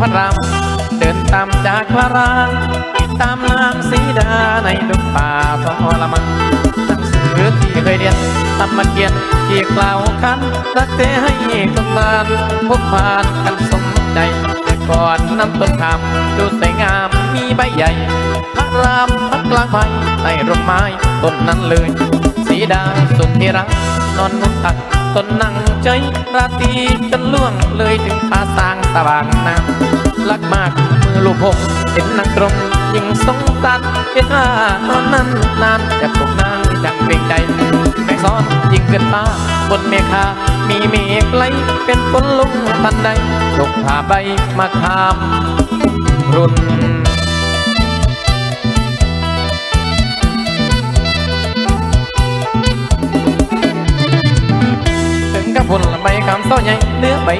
พระรามเดินตามจากพระรามตามนางสีดาในดงป่าทรมานหนังสือที่เคยเรียนทำมาเขียนที่กล่าวคันรักเธอให้สงสารพบผ่านกันสมใจก่อนน้ำต้นขามดูสวยงามมีใบใหญ่ พระรามพักกลางไฟใต้ร่มไม้ต้นนั้นเลย สีดาสุดที่รักนอนนุกตัก ตนนั่งใจราตรีจนล่วงเลยถึงฟ้าสางสว่างน้ำรักมากมือลูกผมเห็นนางตรงยิ่งสงสารเห็นว่านอนนั้นนานจะปลุกนางจังเกรงใจแม่ซ้อนยิ่งเกินฟ้าบนเมฆามีเมฆไหลเป็นฝนลุ่งทันใดตกผ่าใบมาคามรุน ผลใบคำเศร้าใหญ่เนื้อใบ